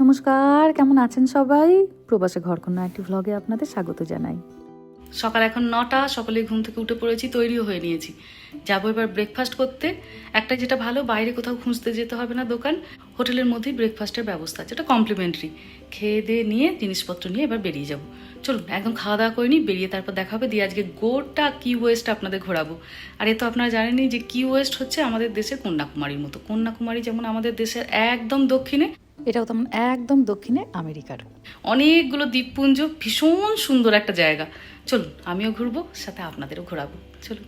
নমস্কার, কেমন আছেন সবাই? প্রবাসে ঘর কোনো একটি ভ্লগে আপনাদের স্বাগত জানাই। সকাল এখন নটা সকালে ঘুম থেকে উঠে পড়েছি, তৈরিও হয়ে নিয়েছি। যাব এবার ব্রেকফাস্ট করতে। একটা যেটা ভালো, বাইরে কোথাও খুঁজতে যেতে হবে না দোকান। হোটেলের মধ্যেই ব্রেকফাস্টের ব্যবস্থা আছে এটা কমপ্লিমেন্টারি খেয়ে দিয়ে নিয়ে জিনিসপত্র নিয়ে এবার বেরিয়ে যাব। চলুন, একদম খাওয়া দাওয়া করে নিই, বেরিয়ে তারপর দেখা হবে, দিয়ে আজকে গোটা কি ওয়েস্ট আপনাদের ঘোরাবো। আর এ তো আপনারা জানেনই যে কি ওয়েস্ট হচ্ছে আমাদের দেশের কন্যাকুমারীর মতো। কন্যাকুমারী যেমন আমাদের দেশের একদম দক্ষিণে, এটাও তেমন একদম দক্ষিণে আমেরিকার। অনেকগুলো দ্বীপপুঞ্জ, ভীষণ সুন্দর একটা জায়গা। চলুন, আমিও ঘুরবো, সাথে আপনাদেরও ঘোরাবো। চলুন।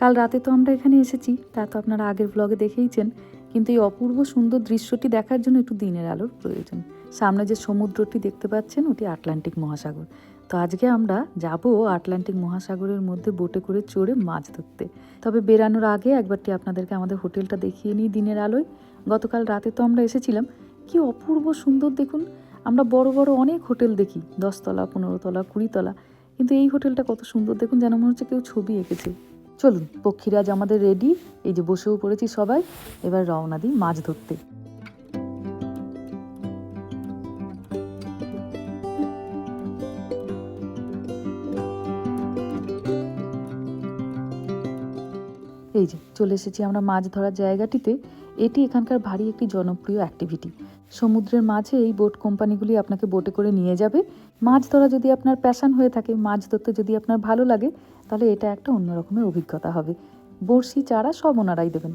কাল রাতে তো আমরা এখানে এসেছি, তা তো আপনারা আগের ব্লগে দেখেইছেন। কিন্তু এই অপূর্ব সুন্দর দৃশ্যটি দেখার জন্য একটু দিনের আলোর প্রয়োজন। সামনে যে সমুদ্রটি দেখতে পাচ্ছেন, ওটি আটলান্টিক মহাসাগর। তো আজকে আমরা যাব আটলান্টিক মহাসাগরের মধ্যে বোটে করে চড়ে মাছ ধরতে। তবে বেরানোর আগে একবারটি আপনাদেরকে আমাদের হোটেলটা দেখিয়ে নিই দিনের আলোয়। গতকাল রাতে তো আমরা এসেছিলাম। কি অপূর্ব সুন্দর দেখুন! আমরা বড় বড় অনেক হোটেল দেখি, দশতলা পনেরো তলা কুড়ি তলা কিন্তু এই হোটেলটা কত সুন্দর দেখুন, যেন মনে হচ্ছে কেউ ছবি এঁকেছে। চলুন পক্ষীরাজ আমাদের রেডি এই যে বসেও পড়েছি সবাই, এবার রওনা দিই মাছ ধরতে। এই যে, চলে এসেছি আমরা মাছ ধরার জায়গাটিতে। এটি এখানকার ভারী একটি জনপ্রিয় অ্যাক্টিভিটি সমুদ্রের মাঝে এই বোট কোম্পানিগুলি আপনাকে বোটে করে নিয়ে যাবে। মাছ ধরা যদি আপনার প্যাশান হয়ে থাকে, মাছ ধরতে যদি আপনার ভালো লাগে, তাহলে এটা একটা অন্য রকমের অভিজ্ঞতা হবে। বড়শি, চারা সব ওনারাই দেবেন।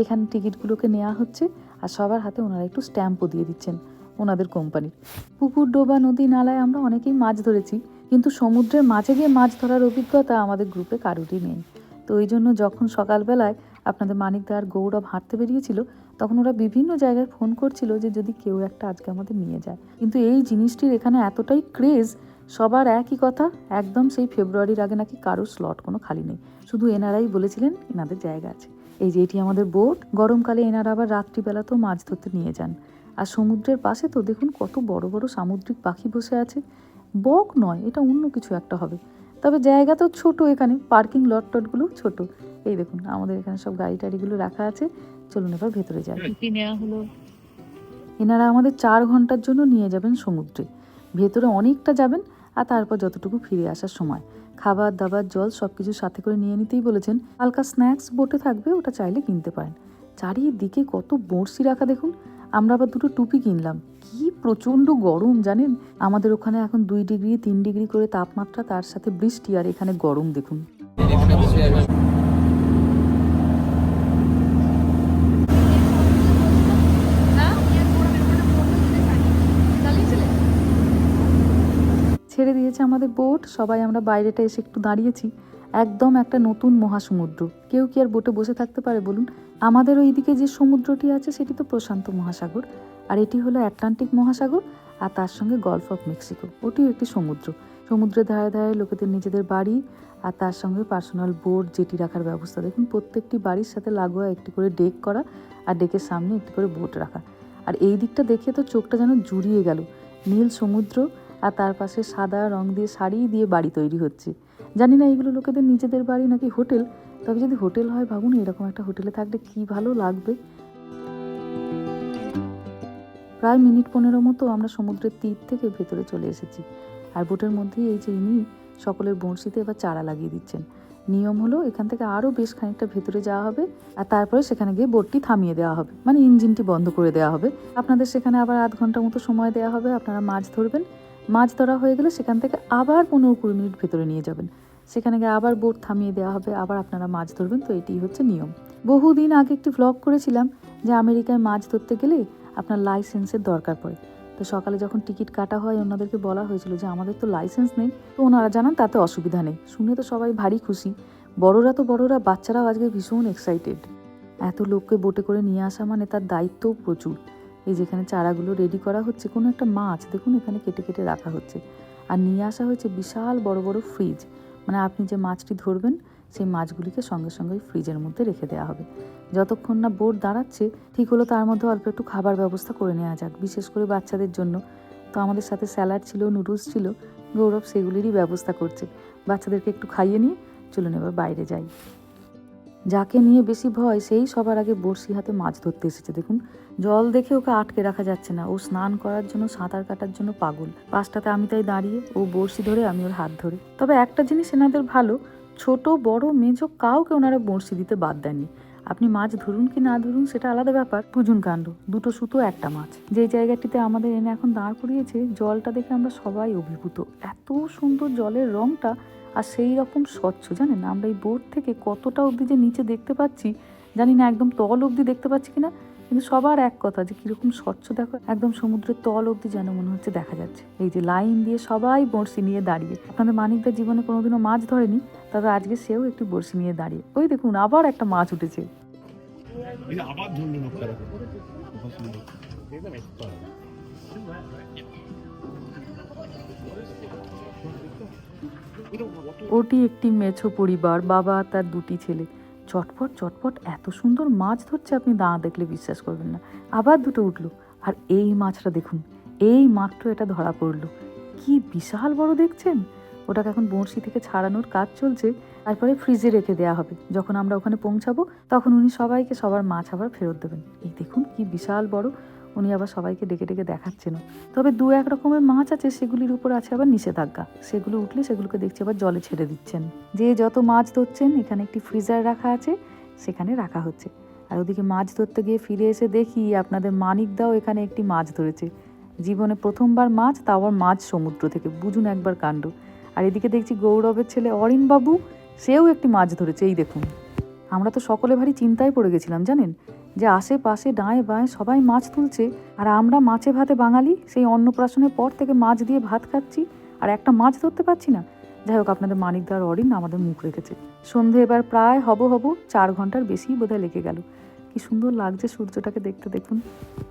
এখানে টিকিটগুলোকে নেওয়া হচ্ছে আর সবার হাতে ওনারা একটু স্ট্যাম্পও দিয়ে দিচ্ছেন ওনাদের কোম্পানির পুকুর, ডোবা, নদী, নালায় আমরা অনেকেই মাছ ধরেছি, কিন্তু সমুদ্রের মাঝে গিয়ে মাছ ধরার অভিজ্ঞতা আমাদের গ্রুপে কারোরই নেই। তো ওই জন্য যখন সকালবেলায় আপনাদের মানিকদা আর গৌরব হাঁটতে বেরিয়েছিল তখন ওরা বিভিন্ন জায়গায় ফোন করছিল যে যদি কেউ একটা আজকে আমাদের নিয়ে যায়। কিন্তু এই জিনিসটির এখানে এতটাই ক্রেজ, সবার একই কথা, একদম সেই ফেব্রুয়ারির আগে নাকি কারোর স্লট কোনো খালি নেই। শুধু এনারাই বলেছিলেন এনাদের জায়গা আছে। এই যে এটি আমাদের বোট গরমকালে এনারা আবার রাত্রিবেলাতেও মাছ ধরতে নিয়ে যান। আর সমুদ্রের পাশে তো দেখুন কত বড় বড় সামুদ্রিক পাখি বসে আছে। বক নয়, এটা অন্য কিছু একটা হবে। তবে জায়গা তো ছোট এখানে পার্কিং লট টটগুলো ছোট। এই দেখুন, আমাদের এখানে সব গাড়ি টাড়িগুলো রাখা আছে। চলুন এবার ভেতরে যাই। হলো। এনারা আমাদের চার ঘণ্টার জন্য নিয়ে যাবেন সমুদ্রে। ভেতরে অনেকটা যাবেন আর তারপর যতটুকু ফিরে আসার সময়। খাবার দাবার জল সব কিছু সাথে করে নিয়ে নিতেই বলেছেন হালকা স্ন্যাক্স বোটে থাকবে ওটা চাইলে কিনতে পারেন। চারিদিকে কত বড়শি রাখা দেখুন। আমরা আবার দুটো টুপি কিনলাম। কি প্রচণ্ড গরম জানেন? আমাদের ওখানে এখন দুই ডিগ্রি তিন ডিগ্রি করে তাপমাত্রা তার সাথে বৃষ্টি আর এখানে গরম দেখুন ছেড়ে দিয়েছে আমাদের বোট, সবাই আমরা বাইরেটা এসে একটু দাঁড়িয়েছি। একদম একটা নতুন মহাসমুদ্র। কেউ কি আর বোটে বসে থাকতে পারে বলুন? আমাদের ওইদিকে যে সমুদ্রটি আছে, সেটি তো প্রশান্ত মহাসাগর। আর এটি হলো অ্যাটলান্টিক মহাসাগর, আর তার সঙ্গে গলফ অফ মেক্সিকো। ওটিও একটি সমুদ্র। সমুদ্রের ধারে ধারে লোকেদের নিজেদের বাড়ি, আর তার সঙ্গে পার্সোনাল বোট, জেটি রাখার ব্যবস্থা। দেখুন, প্রত্যেকটি বাড়ির সাথে লাগোয়া একটি করে ডেক করা, আর ডেকের সামনে একটি করে বোট রাখা। আর এই দিকটা দেখে তো চোখটা যেন জুড়িয়ে গেল। নীল সমুদ্র আর তার পাশে সাদা রং দিয়ে শাড়ি দিয়ে বাড়ি তৈরি হচ্ছে। জানি না এগুলো লোকেদের নিজেদের বাড়ি নাকি হোটেল, তবে যদি হোটেল হয় ভাবুন, এরকম একটা হোটেলে থাকলে কি ভালো লাগবে? প্রায় মিনিট পনেরো মতো আমরা সমুদ্রের তীর থেকে ভেতরে চলে এসেছি। আর বোটের মধ্যেই এই যে ইনি, সকলের বড়শিতে এবার চারা লাগিয়ে দিচ্ছেন। নিয়ম হলো এখান থেকে আরও বেশ খানিকটা ভেতরে যাওয়া হবে, আর তারপরে সেখানে গিয়ে বোটটি থামিয়ে দেওয়া হবে মানে ইঞ্জিনটি বন্ধ করে দেওয়া হবে। আপনাদের সেখানে আবার আধ ঘণ্টা মতো সময় দেওয়া হবে, আপনারা মাছ ধরবেন। মাছ ধরা হয়ে গেলে সেখান থেকে আবার পনেরো কুড়ি মিনিট ভেতরে নিয়ে যাবেন। সেখানে গিয়ে আবার বোট থামিয়ে দেওয়া হবে, আবার আপনারা মাছ ধরবেন, তো এটি হচ্ছে নিয়ম। বহুদিন আগে একটি ভ্লগ করেছিলাম যে আমেরিকায় মাছ ধরতে গেলে আপনার লাইসেন্সের দরকার পড়ে। তো সকালে যখন টিকিট কাটা হয় ওনাদেরকে বলা হয়েছিল যে আমাদের তো লাইসেন্স নেই। তো ওনারা জানান তাতে অসুবিধা নেই। শুনে তো সবাই ভারী খুশি। বড়রা তো বড়রা, বাচ্চারাও আজকে ভীষণ এক্সাইটেড এত লোককে বোটে করে নিয়ে আসা মানে তার দায়িত্বও প্রচুর। এই যেখানে চারাগুলো রেডি করা হচ্ছে, কোনো একটা মাছ দেখুন এখানে কেটে কেটে রাখা হচ্ছে। আর নিয়ে আসা হয়েছে বিশাল বড় বড় ফ্রিজ মানে আপনি যে মাছটি ধরবেন, সেই মাছগুলিকে সঙ্গে সঙ্গে ওই ফ্রিজের মধ্যে রেখে দেওয়া হবে। যতক্ষণ না বোট দাঁড়াচ্ছে, ঠিক হলো তার মধ্যে অল্প একটু খাবার ব্যবস্থা করে নেওয়া যাক, বিশেষ করে বাচ্চাদের জন্য। তো আমাদের সাথে স্যালাড ছিল নুডলস ছিল, গৌরব সেগুলিরই ব্যবস্থা করছে। বাচ্চাদেরকে একটু খাইয়ে নিয়ে চলুন এবার বাইরে যাই। যাকে নিয়ে বেশি ভয়, সেই সবার আগে বড়শি হাতে মাছ ধরতে এসেছে। দেখুন, জল দেখে ওকে আটকে রাখা যাচ্ছে না। ও স্নান করার জন্য, সাঁতার কাটার জন্য পাগল। পাশটাতে আমি তাই দাঁড়িয়ে, ও বড়শি ধরে, আমি ওর হাত ধরে। তবে একটা জিনিস এনাদের ভালো, ছোট, বড় মেজো কাউকে ওনারা বড়শি দিতে বাদ দেননি। আপনি মাছ ধরুন কি না ধরুন, সেটা আলাদা ব্যাপার। বুঝুন কাণ্ড, দুটো সুতো, একটা মাছ। যে জায়গাটিতে আমাদের এনে এখন দাঁড় করিয়েছে, জলটা দেখে আমরা সবাই অভিভূত। এত সুন্দর জলের রংটা আর সেই রকম স্বচ্ছ জানেন? আমরা এই বোট থেকে কতটা অবধি যে নিচে দেখতে পাচ্ছি জানি না একদম তল অবধি দেখতে পাচ্ছি কিনা কিন্তু সবার এক কথা যে কীরকম স্বচ্ছ দেখো একদম সমুদ্রের তল অবধি যেন মনে হচ্ছে দেখা যাচ্ছে। এই যে লাইন দিয়ে সবাই বড়শি নিয়ে দাঁড়িয়ে। আপনাদের মানিকদার জীবনে কোনোদিনও মাছ ধরেনি তবে আজকে সেও একটি বড়শি নিয়ে দাঁড়িয়ে। ওই দেখুন আবার একটা মাছ উঠেছে। আবার ওটি একটি মেছো পরিবার, বাবা তার দুটি ছেলে। চটপট চটপট, এত সুন্দর মাছ ধরছে আপনি দাঁ দেখলে বিশ্বাস করবেন না। আবার দুটো উঠল। আর এই মাছটা দেখুন, এই মাত্র এটা ধরা পড়ল। কি বিশাল বড় দেখছেন? ওটাকে এখন বড়শি থেকে ছাড়ানোর কাজ চলছে। তারপরে ফ্রিজে রেখে দেওয়া হবে। যখন আমরা ওখানে পৌঁছাবো, তখন উনি সবাইকে সবার মাছ আবার ফেরত দেবেন। এই দেখুন কি বিশাল বড়। উনি আবার সবাইকে ডেকে ডেকে দেখাচ্ছেন তবে দু এক রকমের মাছ আছে, সেগুলির উপর আছে আবার নিষেধাজ্ঞা। সেগুলো উঠলে সেগুলোকে দেখছি আবার জলে ছেড়ে দিচ্ছেন। যে যত মাছ ধরছেন, এখানে একটি ফ্রিজার রাখা আছে, সেখানে রাখা হচ্ছে। আর ওদিকে মাছ ধরতে গিয়ে ফিরে এসে দেখি আপনাদের মানিকদাও এখানে একটি মাছ ধরেছে। জীবনে প্রথমবার মাছ, তাও আবার মাছ সমুদ্র থেকে। বুঝুন একবার কাণ্ড। আর এদিকে দেখছি গৌরবের ছেলে অরিন বাবু, সেও একটি মাছ ধরেছে, এই দেখুন। আমরা তো সকলে ভারী চিন্তায় পড়ে গেছিলাম, জানেন? যে আশেপাশে ডাঁয়ে বাঁয়ে সবাই মাছ তুলছে, আর আমরা মাছে ভাতে বাঙালি, সেই অন্নপ্রাশনের পর থেকে মাছ দিয়ে ভাত খাচ্ছি, আর একটা মাছ ধরতে পারছি না। যাই হোক, আপনাদের মানিকদার অরিন আমাদের মুখ রেখেছে। সন্ধে এবার প্রায় হব হব, চার ঘণ্টার বেশি বোধহয় লেগে গেল। কি সুন্দর লাগছে সূর্যটাকে দেখতে, দেখুন।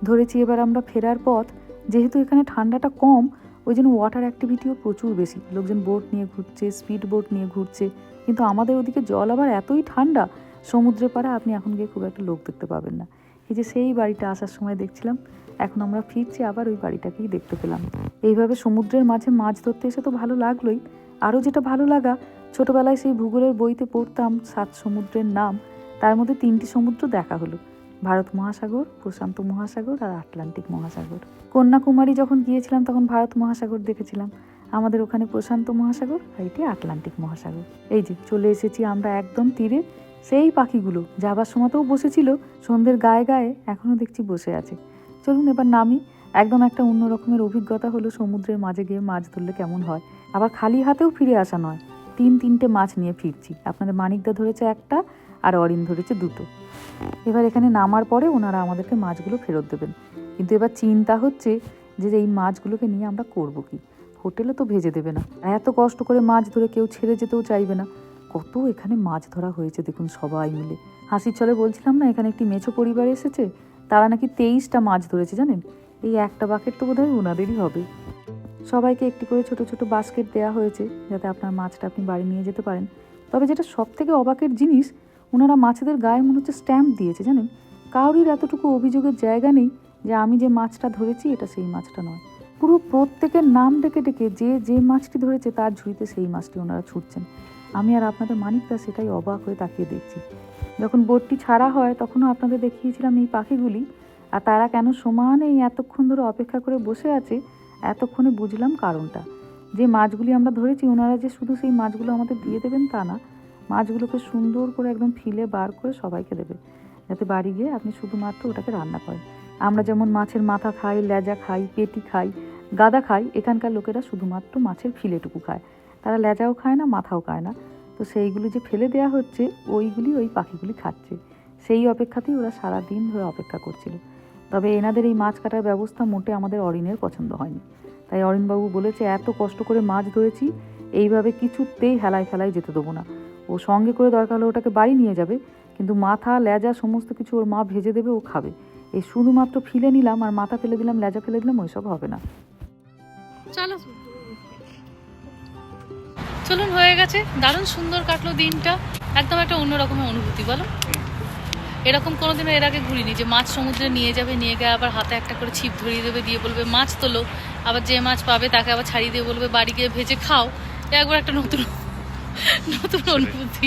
ধরেছি এবার আমরা ফেরার পথ, যেহেতু এখানে ঠান্ডাটা কম, ওই জন্য ওয়াটার অ্যাক্টিভিটিও প্রচুর বেশি। লোকজন বোট নিয়ে ঘুরছে স্পিড বোট নিয়ে ঘুরছে, কিন্তু আমাদের ওদিকে জল আবার এতই ঠান্ডা সমুদ্রে পাড়া আপনি এখন গিয়ে খুব একটা লোক দেখতে পাবেন না। এই যে সেই বাড়িটা আসার সময় দেখছিলাম, এখন আমরা ফিরছি আবার ওই বাড়িটাকেই দেখতে পেলাম। এইভাবে সমুদ্রের মাঝে মাছ ধরতে এসে তো ভালো লাগলোই। আরও যেটা ভালো লাগা, ছোটবেলায় সেই ভূগোলের বইতে পড়তাম সাত সমুদ্রের নাম। তার মধ্যে তিনটি সমুদ্র দেখা হলো, ভারত মহাসাগর, প্রশান্ত মহাসাগর আর আটলান্টিক মহাসাগর। কন্যাকুমারী যখন গিয়েছিলাম তখন ভারত মহাসাগর দেখেছিলাম। আমাদের ওখানে প্রশান্ত মহাসাগর আর এটি আটলান্টিক মহাসাগর। এই যে চলে এসেছি আমরা একদম তীরে সেই পাখিগুলো যাবার সময়তেও বসেছিল, সন্ধ্যের গায়ে গায়ে এখনও দেখছি বসে আছে। চলুন এবার নামি, একদম একটা অন্য রকমের অভিজ্ঞতা হলো সমুদ্রের মাঝে গিয়ে মাছ ধরলে কেমন হয়। আবার খালি হাতেও ফিরে আসা নয়, তিন তিনটে মাছ নিয়ে ফিরছি। আপনাদের মানিকদা ধরেছে একটা আর অরিন ধরেছে দুটো। এবার এখানে নামার পরে ওনারা আমাদেরকে মাছগুলো ফেরত দেবেন। কিন্তু এবার চিন্তা হচ্ছে যে এই মাছগুলোকে নিয়ে আমরা করব কি? হোটেলে তো ভেজে দেবে না। এত কষ্ট করে মাছ ধরে কেউ ছেড়ে যেতেও চাইবে না। কত এখানে মাছ ধরা হয়েছে দেখুন সবাই মিলে। হাসির চলে বলছিলাম না, এখানে একটি মেছো পরিবার এসেছে, তারা নাকি তেইশটা মাছ ধরেছে জানেন? এই একটা বাকেট তো বোধহয় ওনাদেরই হবে। সবাইকে একটি করে ছোট ছোট বাস্কেট দেওয়া হয়েছে, যাতে আপনার মাছটা আপনি বাড়ি নিয়ে যেতে পারেন। তবে যেটা সব থেকে অবাকের জিনিস ওনারা মাছেদের গায়ে মনে হচ্ছে স্ট্যাম্প দিয়েছে জানেন? কাউরির এতটুকু অভিযোগের জায়গা নেই যে আমি যে মাছটা ধরেছি, এটা সেই মাছটা নয়। পুরো প্রত্যেকের নাম ডেকে ডেকে যে যে মাছটি ধরেছে, তার ঝুড়িতে সেই মাছটি ওনারা ছুটছেন। আমি আর আপনাদের মানিকদা সেটাই অবাক হয়ে তাকিয়ে দেখছি। যখন বোটটি ছাড়া হয়, তখনও আপনাদের দেখিয়েছিলাম এই পাখিগুলি। আর তারা কেন সমানে এই এতক্ষণ ধরে অপেক্ষা করে বসে আছে, এতক্ষণে বুঝলাম কারণটা। যে মাছগুলি আমরা ধরেছি, ওনারা যে শুধু সেই মাছগুলো আমাদের দিয়ে দেবেন তা না। মাছগুলোকে সুন্দর করে একদম ফিলে বার করে সবাইকে দেবে, যাতে বাড়ি গিয়ে আপনি শুধুমাত্র ওটাকে রান্না করেন। আমরা যেমন মাছের মাথা খাই লেজা খাই, পেটি খাই, গাদা খাই, এখানকার লোকেরা শুধুমাত্র মাছের ফিলেটুকু খায়। তারা লেজাও খায় না, মাথাও খায় না। তো সেইগুলি যে ফেলে দেওয়া হচ্ছে, ওইগুলি ওই পাখিগুলি খাচ্ছে। সেই অপেক্ষাতেই ওরা সারা দিন ধরে অপেক্ষা করছিল। তবে এনাদের এই মাছ কাটার ব্যবস্থা মোটে আমাদের অরিনের পছন্দ হয়নি। তাই অরিনবাবু বলেছে, এত কষ্ট করে মাছ ধরেছি, এইভাবে কিছুতেই হেলায় ফেলায় যেতে দেবো না। ও সঙ্গে করে দরকার হলে ওটাকে বাড়ি নিয়ে যাবে, কিন্তু মাথা, লেজা, সমস্ত কিছু ওর মা ভেজে দেবে, ও খাবে। এই শুধুমাত্র ফিলে নিলাম আর মাথা ফেলে দিলাম, লেজা ফেলে দিলাম, ওইসব হবে না। চলো। চলুন হয়ে গেছে। দারুণ সুন্দর কাটলো দিনটা। একদম একটা অন্যরকমের অনুভূতি বলো? এরকম কোনোদিনও এর আগে ঘুরিনি যে মাছ সমুদ্রে নিয়ে যাবে নিয়ে গিয়ে আবার হাতে একটা করে ছিপ ধরিয়ে দেবে দিয়ে বলবে মাছ তোলো। আবার যে মাছ পাবে তাকে আবার ছাড়িয়ে দিয়ে বলবে বাড়ি গিয়ে ভেজে খাও। একবার একটা নতুন নতুন অনুভূতি।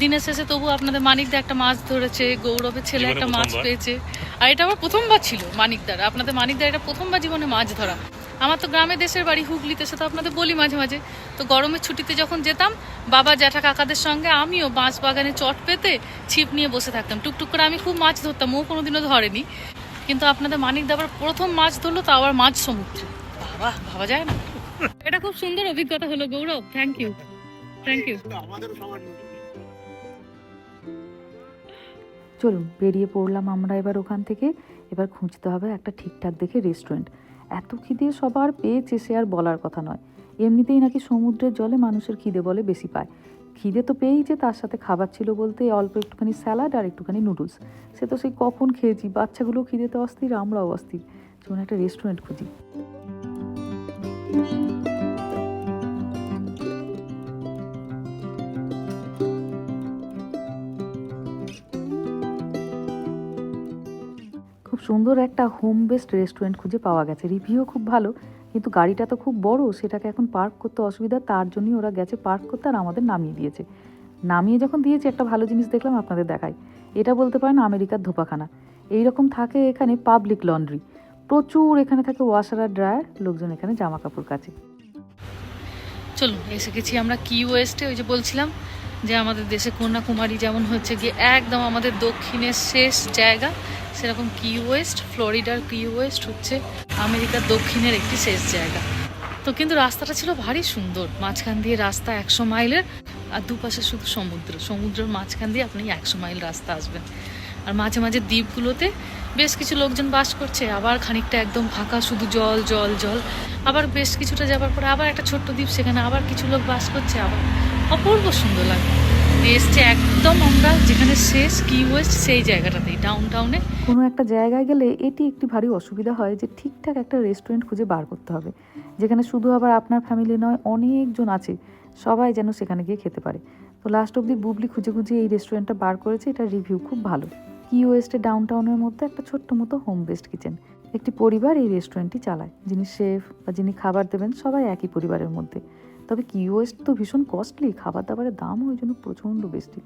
দিনের শেষে তবু আপনাদের মানিকদা একটা মাছ ধরেছে গৌরবের ছেলে একটা মাছ পেয়েছে। আর এটা আমার প্রথমবার ছিল মানিকদার আপনাদের মানিকদার এটা প্রথমবার জীবনে মাছ ধরা। আমার তো গ্রামে দেশের বাড়ি হুগলিতে সে তো আপনাদের বলি মাঝে মাঝে। তো গরমের ছুটিতে যখন যেতাম, বাবা জ্যাঠা কাকাদের সঙ্গে আমিও বাঁশ বাগানে চট পেতে ছিপ নিয়ে বসে থাকতাম। টুকটুক করে আমি খুব মাছ ধরতাম, ও কোনোদিনও ধরেনি। কিন্তু আপনাদের মানিক দাবার প্রথম মাছ ধরলো তো আবার মাছ সমুদ্রে। বাবা, ভাবা যায় না। এটা খুব সুন্দর অভিজ্ঞতা হলো, Gaurav. Thank you thank you চলুন, বেরিয়ে পড়লাম আমরা এবার ওখান থেকে। এবার খুঁজতে হবে একটা ঠিকঠাক দেখে রেস্টুরেন্ট এত খিদে সবার পেয়েছে সে আর বলার কথা নয়। এমনিতেই নাকি সমুদ্রের জলে মানুষের খিদে বলে বেশি পায়। খিদে তো পেয়েইছে তার সাথে খাবার ছিল বলতে অল্প একটুখানি স্যালাড আর একটুখানি নুডলস। সে তো সেই কখন খেয়েছি, বাচ্চাগুলো খিদেতে অস্থির, আমরাও অস্থির। চলুন একটা রেস্টুরেন্ট খুঁজি। সুন্দর একটা হোম বেসড রেস্টুরেন্ট খুঁজে পাওয়া গেছে। রিভিউ খুব ভালো, কিন্তু গাড়িটা তো খুব বড়, সেটাকে এখন পার্ক করতে অসুবিধা, তার জন্যই ওরা গেছে পার্ক করতে আর আমাদের নামিয়ে দিয়েছে। নামিয়ে যখন দিয়েছে, একটা ভালো জিনিস দেখলাম আপনাদের দেখাই। এটা বলতে পারেন আমেরিকার ধোপাখানা। এইরকম থাকে এখানে পাবলিক লন্ড্রি প্রচুর এখানে থাকে ওয়াশার আর ড্রায়ার লোকজন এখানে জামা কাপড় কাছে চলুন, এসে গেছি আমরা কি ওয়েস্টে ওই যে বলছিলাম যে আমাদের দেশে কন্যাকুমারী যেমন হচ্ছে গিয়ে একদম আমাদের দক্ষিণের শেষ জায়গা। সেরকম কি ওয়েস্ট? ফ্লোরিডার কি ওয়েস্ট হচ্ছে? আমেরিকার দক্ষিণের একটি শেষ জায়গা। তো কিন্তু রাস্তাটা ছিল ভারী সুন্দর। মাঝখান দিয়ে রাস্তা একশো মাইলের, আর দুপাশে শুধু সমুদ্র। সমুদ্রের মাঝখান দিয়ে আপনি একশো মাইল রাস্তা আসবেন। আর মাঝে মাঝে দ্বীপগুলোতে বেশ কিছু লোকজন বাস করছে। আবার খানিকটা একদম ফাঁকা, শুধু জল জল জল। আবার বেশ কিছুটা যাবার পরে আবার একটা ছোট্ট দ্বীপ, সেখানে আবার কিছু লোক বাস করছে। আবার অপূর্ব সুন্দর লাগে এসছে একদম আমরা যেখানে শেষ কি ওয়েস্ট সেই জায়গাটাতেই ডাউন টাউনে কোনো একটা জায়গায় গেলে এটি একটি ভারী অসুবিধা হয় যে ঠিকঠাক একটা রেস্টুরেন্ট খুঁজে বার করতে হবে। যেখানে শুধু আবার আপনার ফ্যামিলি নয়, অনেকজন আছে, সবাই যেন সেখানে গিয়ে খেতে পারে। তো লাস্ট অবধি বুবলি খুঁজে খুঁজে এই রেস্টুরেন্টটা বার করেছে, এটা রিভিউ খুব ভালো। কি ওয়েস্টে ডাউন টাউনের মধ্যে একটা ছোট্ট মতো হোম বেস্ড কিচেন একটি পরিবার এই রেস্টুরেন্টটি চালায়। যিনি শেফ বা যিনি খাবার দেবেন, সবাই একই পরিবারের মধ্যে। তবে কি ওয়েস্ট তো ভীষণ কস্টলি খাবার দাবারের দামও ওই জন্য প্রচণ্ড বেশি।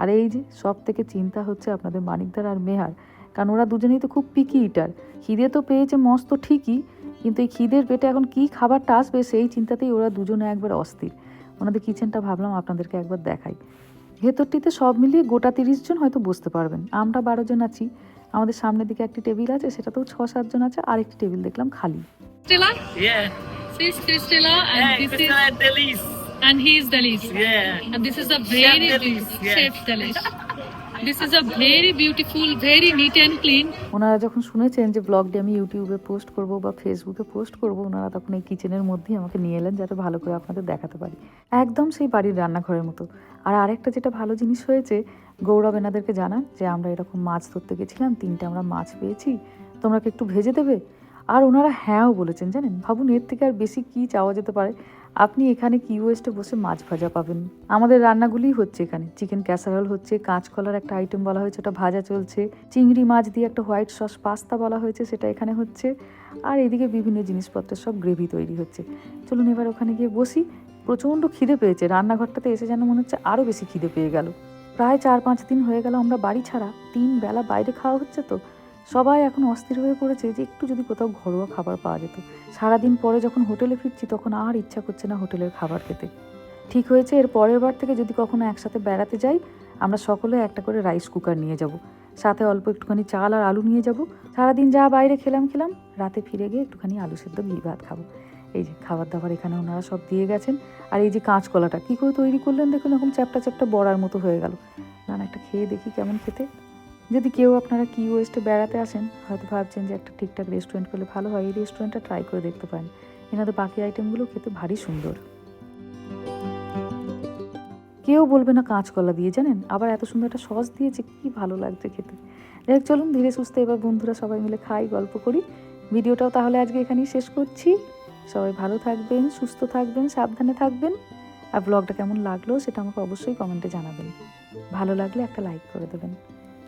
আর এই যে সব থেকে চিন্তা হচ্ছে আপনাদের মানিকদার আর মেহার কারণ ওরা দুজনেই তো খুব পিকি ইটার খিদে তো পেয়েছে মস্ত ঠিকই কিন্তু এই খিদের পেটে এখন কি খাবারটা আসবে সেই চিন্তাতেই ওরা দুজনে একবার অস্থির। ওনাদের কিচেনটা ভাবলাম আপনাদেরকে একবার দেখাই। ভেতরটিতে সব মিলিয়ে গোটা তিরিশ জন হয়তো বসতে পারবেন। আমরা বারো জন আছি। আমাদের সামনের দিকে একটি টেবিল আছে সেটাতেও ছ সাতজন আছে আর একটি টেবিল দেখলাম খালি। Is Stella and Yeah, this it's is Delis. and he is Dalis. Yeah. And this is a very Chef Dalis, yeah. chef Dalis. This is a very beautiful, very neat and clean. ওনারা যখন শুনেছেন যে ব্লগটি আমি ইউটিউবে post করব বা ফেসবুকে পোস্ট করব ওনারা তখন এই কিচেনের মধ্যেই আমাকে নিয়ে এলেন যাতে ভালো করে আপনাদের দেখাতে পারি একদম সেই বাড়ির রান্নাঘরের মতো আর আরেকটা যেটা ভালো জিনিস হয়েছে গৌরব এনাদেরকে জানান যে আমরা এরকম মাছ ধরতে গেছিলাম তিনটে আমরা মাছ পেয়েছি তোমরা কি একটু ভেজে দেবে আর ওনারা হ্যাঁও বলেছেন, জানেন? ভাবুন, এর থেকে আর বেশি কি চাওয়া যেতে পারে? আপনি এখানে কি ওয়েস্টে বসে মাছ ভাজা পাবেন? আমাদের রান্নাগুলিই হচ্ছে এখানে। চিকেন ক্যাসারোল হচ্ছে কাঁচকলার একটা আইটেম বলা হয়েছে, ওটা ভাজা চলছে। চিংড়ি মাছ দিয়ে একটা হোয়াইট সস পাস্তা বলা হয়েছে, সেটা এখানে হচ্ছে। আর এদিকে বিভিন্ন জিনিসপত্রের সব গ্রেভি তৈরি হচ্ছে। চলুন এবার ওখানে গিয়ে বসি। প্রচণ্ড খিদে পেয়েছে। রান্নাঘরটাতে এসে যেন মনে হচ্ছে আরও বেশি খিদে পেয়ে গেল। প্রায় চার পাঁচ দিন হয়ে গেল আমরা বাড়ি ছাড়া। তিন বেলা বাইরে খাওয়া হচ্ছে তো। সবাই এখন অস্থির হয়ে পড়েছে যে একটু যদি কোথাও ঘরোয়া খাবার পাওয়া যেত। সারাদিন পরে যখন হোটেলে ফিরছি তখন আর ইচ্ছা করছে না হোটেলের খাবার খেতে। ঠিক হয়েছে, এর পরের বার থেকে যদি কখনো একসাথে বেড়াতে যাই, আমরা সকলে একটা করে রাইস কুকার নিয়ে যাব। সাথে অল্প একটুখানি চাল আর আলু নিয়ে যাব। সারাদিন যা বাইরে খেলাম খেলাম, রাতে ফিরে গিয়ে একটুখানি আলু সেদ্ধ ঘি ভাত খাব। এই যে খাবার দাবার এখানে ওনারা সব দিয়ে গেছেন। আর এই যে কাঁচকলাটা, কী করে তৈরি করলেন দেখুন, এরকম চ্যাপটা চ্যাপটা বড়ার মতো হয়ে গেল। না না, একটা খেয়ে দেখি কেমন খেতে। যদি কেউ আপনারা কি ওয়েস্টে বেড়াতে আসেন হয়তো ভাবছেন যে একটা ঠিকঠাক রেস্টুরেন্ট পেলে ভালো হয় এই রেস্টুরেন্টটা ট্রাই করে দেখতে পারেন। এনাদের বাকি আইটেমগুলো খেতে ভারী সুন্দর। কেউ বলবে না কাঁচকলা দিয়ে জানেন? আবার এত সুন্দর একটা সস দিয়েছে কি ভালো লাগছে খেতে। হোক, চলুন ধীরে সুস্থে এবার বন্ধুরা সবাই মিলে খাই গল্প করি। ভিডিওটাও তাহলে আজকে এখানেই শেষ করছি। সবাই ভালো থাকবেন সুস্থ থাকবেন সাবধানে থাকবেন। আর ব্লগটা কেমন লাগল সেটা আমাকে অবশ্যই কমেন্টে জানাবেন। ভালো লাগলে একটা লাইক করে দেবেন।